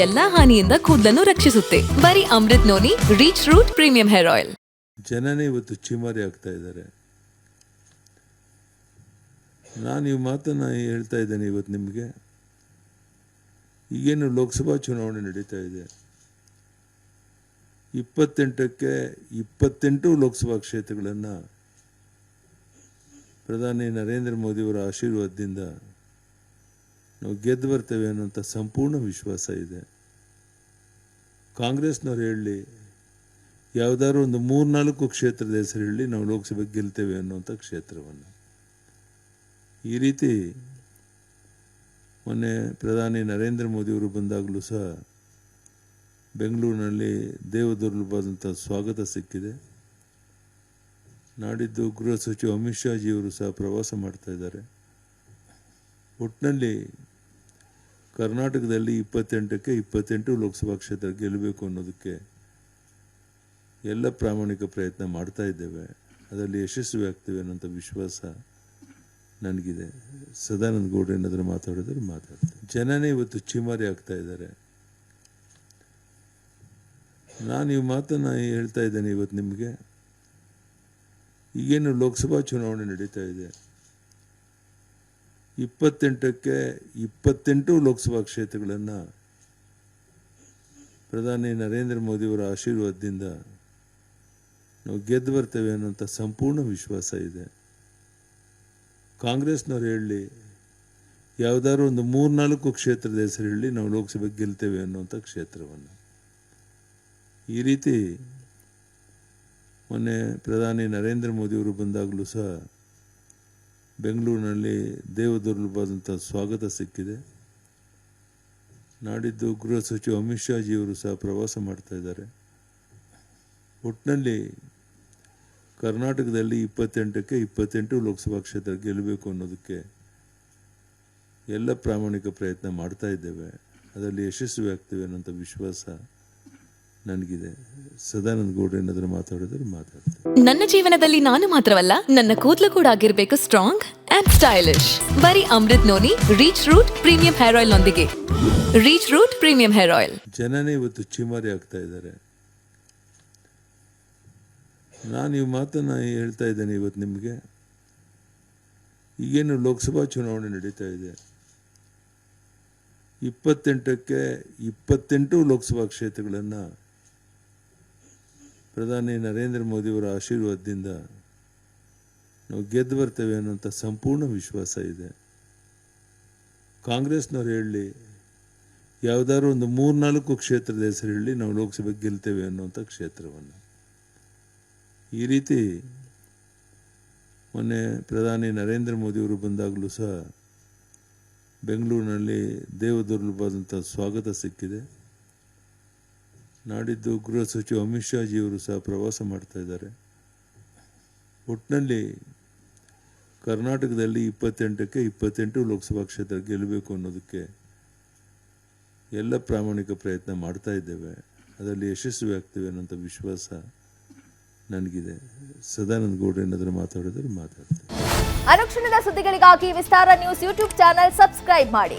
ಎಲ್ಲಾ ಹಾನಿಯಿಂದ ಕೂದಲನ್ನು ರಕ್ಷಿಸುತ್ತೆ. ಬರೀ Amrut noni reach root premium hair oil ಜನನೇ ಇವತ್ತು ಚಿಮಾರಿ ಆಗ್ತಾ ಇದ್ದಾರೆ. ನಾನು ಈ ಮಾತನ್ನು ಹೇಳ್ತಾ ಇದ್ದೇನೆ ಇವತ್ತು ನಿಮಗೆ. ಈಗೇನು ಲೋಕಸಭಾ ಚುನಾವಣೆ ನಡೀತಾ ಇದೆ. ಇಪ್ಪತ್ತೆಂಟಕ್ಕೆ ಇಪ್ಪತ್ತೆಂಟು ಲೋಕಸಭಾ ಕ್ಷೇತ್ರಗಳನ್ನು ಪ್ರಧಾನಿ ನರೇಂದ್ರ ಮೋದಿಯವರ ಆಶೀರ್ವಾದದಿಂದ ನಾವು ಗೆದ್ದು ಬರ್ತೇವೆ ಅನ್ನೋಂಥ ಸಂಪೂರ್ಣ ವಿಶ್ವಾಸ ಇದೆ. ಕಾಂಗ್ರೆಸ್ನವ್ರು ಹೇಳಿ, ಯಾವುದಾದ್ರು ಒಂದು ಮೂರ್ನಾಲ್ಕು ಕ್ಷೇತ್ರದ ಹೆಸರು ಹೇಳಿ ನಾವು ಲೋಕಸಭೆಗೆ ಗೆಲ್ತೇವೆ ಅನ್ನುವಂಥ ಕ್ಷೇತ್ರವನ್ನು. ಈ ರೀತಿ ಮೊನ್ನೆ ಪ್ರಧಾನಿ ನರೇಂದ್ರ ಮೋದಿಯವರು ಬಂದಾಗಲೂ ಸಹ ಬೆಂಗಳೂರಿನಲ್ಲಿ ದೇವದುರ್ಲಭವಾದಂಥ ಸ್ವಾಗತ ಸಿಕ್ಕಿದೆ. ನಾಡಿದ್ದು ಗೃಹ ಸಚಿವ ಅಮಿತ್ ಶಾ ಜಿಯವರು ಸಹ ಪ್ರವಾಸ ಮಾಡ್ತಾ ಇದ್ದಾರೆ. ಒಟ್ಟಿನಲ್ಲಿ ಕರ್ನಾಟಕದಲ್ಲಿ ಇಪ್ಪತ್ತೆಂಟಕ್ಕೆ ಇಪ್ಪತ್ತೆಂಟು ಲೋಕಸಭಾ ಕ್ಷೇತ್ರ ಗೆಲ್ಲಬೇಕು ಅನ್ನೋದಕ್ಕೆ ಎಲ್ಲ ಪ್ರಾಮಾಣಿಕ ಪ್ರಯತ್ನ ಮಾಡ್ತಾ ಇದ್ದೇವೆ. ಅದರಲ್ಲಿ ಯಶಸ್ವಿ ಆಗ್ತೇವೆ ಅನ್ನೋಂಥ ವಿಶ್ವಾಸ ನನಗಿದೆ. ಸದಾನಂದ ಗೌಡ ಏನಾದರೂ ಮಾತಾಡಿದ್ರೆ ಮಾತಾಡ್ತಾರೆ. ಜನನೇ ಇವತ್ತು ಚಿಮಾರಿ ಆಗ್ತಾ ಇದ್ದಾರೆ. ನಾನು ಈ ಮಾತನ್ನು ಹೇಳ್ತಾ ಇದ್ದೇನೆ ಇವತ್ತು ನಿಮಗೆ. ಈಗೇನು ಲೋಕಸಭಾ ಚುನಾವಣೆ ನಡೀತಾ ಇದೆ. ಇಪ್ಪತ್ತೆಂಟಕ್ಕೆ ಇಪ್ಪತ್ತೆಂಟು ಲೋಕಸಭಾ ಕ್ಷೇತ್ರಗಳನ್ನು ಪ್ರಧಾನಿ ನರೇಂದ್ರ ಮೋದಿಯವರ ಆಶೀರ್ವಾದದಿಂದ ನಾವು ಗೆದ್ದು ಬರ್ತೇವೆ ಅನ್ನೋಂಥ ಸಂಪೂರ್ಣ ವಿಶ್ವಾಸ ಇದೆ. ಕಾಂಗ್ರೆಸ್ನವ್ರು ಹೇಳಿ, ಯಾವುದಾದ್ರು ಒಂದು ಮೂರ್ನಾಲ್ಕು ಕ್ಷೇತ್ರದ ಹೆಸರು ಹೇಳಿ ನಾವು ಲೋಕಸಭೆಗೆ ಗೆಲ್ತೇವೆ ಅನ್ನುವಂಥ ಕ್ಷೇತ್ರವನ್ನು. ಈ ರೀತಿ ಮೊನ್ನೆ ಪ್ರಧಾನಿ ನರೇಂದ್ರ ಮೋದಿಯವರು ಬಂದಾಗಲೂ ಸಹ ಬೆಂಗಳೂರಿನಲ್ಲಿ ದೇವದುರ್ಲಭವಾದಂಥ ಸ್ವಾಗತ ಸಿಕ್ಕಿದೆ. ನಾಡಿದ್ದು ಗೃಹ ಸಚಿವ ಅಮಿತ್ ಶಾ ಜಿಯವರು ಸಹ ಪ್ರವಾಸ ಮಾಡ್ತಾ ಇದ್ದಾರೆ. ಒಟ್ಟಿನಲ್ಲಿ ಕರ್ನಾಟಕದಲ್ಲಿ ಇಪ್ಪತ್ತೆಂಟಕ್ಕೆ ಇಪ್ಪತ್ತೆಂಟು ಲೋಕಸಭಾ ಕ್ಷೇತ್ರ ಗೆಲ್ಲಬೇಕು ಅನ್ನೋದಕ್ಕೆ ಎಲ್ಲ ಪ್ರಾಮಾಣಿಕ ಪ್ರಯತ್ನ ಮಾಡ್ತಾ ಇದ್ದೇವೆ. ಅದರಲ್ಲಿ ಯಶಸ್ವಿ ಆಗ್ತೇವೆ ಅನ್ನೋಂಥ ವಿಶ್ವಾಸ ನನಗಿದೆ. ಸದಾನಂದ ಗೌಡ ಏನಾದರೂ ಮಾತಾಡಿದ್ರೆ ಮಾತಾಡ್ತಾರೆ ನನ್ನ ಜೀವನದಲ್ಲಿ ನಾನು ಮಾತ್ರವಲ್ಲ ನನ್ನ ಕೂದಲು ಕೂಡ ಆಗಿರ್ಬೇಕು ಸ್ಟ್ರಾಂಗ್ ಅಂಡ್ ಸ್ಟೈಲಿಶ್ ಬರೀ Amrut noni reach root premium hair oil ನೊಂದಿಗೆ. Reach root premium hair oil ಜನನೇ ಇವತ್ತು ಚಿಮಾರಿ ಆಗ್ತಾ ಇದ್ದಾರೆ. ನಾನು ಈ ಮಾತನ್ನು ಹೇಳ್ತಾ ಇದ್ದೇನೆ ಇವತ್ತು ನಿಮಗೆ. ಈಗೇನು ಲೋಕಸಭಾ ಚುನಾವಣೆ ನಡೀತಾ ಇದೆ. ಇಪ್ಪತ್ತೆಂಟಕ್ಕೆ ಇಪ್ಪತ್ತೆಂಟು ಲೋಕಸಭಾ ಕ್ಷೇತ್ರಗಳನ್ನು ಪ್ರಧಾನಿ ನರೇಂದ್ರ ಮೋದಿಯವರ ಆಶೀರ್ವಾದದಿಂದ ನಾವು ಗೆದ್ದು ಬರ್ತೇವೆ ಅನ್ನೋಂಥ ಸಂಪೂರ್ಣ ವಿಶ್ವಾಸ ಇದೆ. ಕಾಂಗ್ರೆಸ್ನವ್ರು ಹೇಳಲಿ ಯಾವುದಾದ್ರು ಒಂದು ಮೂರ್ನಾಲ್ಕು ಕ್ಷೇತ್ರದ ಹೆಸರು ಹೇಳಿ ನಾವು ಲೋಕಸಭೆಗೆ ಗೆಲ್ತೇವೆ ಅನ್ನುವಂಥ ಕ್ಷೇತ್ರವನ್ನು. ಈ ರೀತಿ ಮೊನ್ನೆ ಪ್ರಧಾನಿ ನರೇಂದ್ರ ಮೋದಿಯವರು ಬಂದಾಗಲೂ ಸಹ ಬೆಂಗಳೂರಿನಲ್ಲಿ ದೇವದುರ್ಲಭವಾದಂಥ ಸ್ವಾಗತ ಸಿಕ್ಕಿದೆ. ನಾಡಿದ್ದು ಗೃಹ ಸಚಿವ ಅಮಿತ್ ಶಾ ಜಿಯವರು ಸಹ ಪ್ರವಾಸ ಮಾಡ್ತಾ ಇದ್ದಾರೆ. ಒಟ್ಟಿನಲ್ಲಿ ಕರ್ನಾಟಕದಲ್ಲಿ ಇಪ್ಪತ್ತೆಂಟಕ್ಕೆ ಇಪ್ಪತ್ತೆಂಟು ಲೋಕಸಭಾ ಕ್ಷೇತ್ರ ಗೆಲ್ಲಬೇಕು ಅನ್ನೋದಕ್ಕೆ ಎಲ್ಲ ಪ್ರಾಮಾಣಿಕ ಪ್ರಯತ್ನ ಮಾಡ್ತಾ ಇದ್ದೇವೆ. ಅದರಲ್ಲಿ ಯಶಸ್ವಿ ಆಗ್ತೇವೆ ಅನ್ನೋಂಥ ವಿಶ್ವಾಸ ನನಗಿದೆ. ಸದಾನಂದ ಗೌಡ ಏನಾದರೂ ಮಾತಾಡಿದ್ರೆ ಮಾತಾಡ್ತಾರೆ ಅನುಕ್ಷಣದ ಸುದ್ದಿಗಳಿಗಾಗಿ Vistara news YouTube channel subscribe ಮಾಡಿ.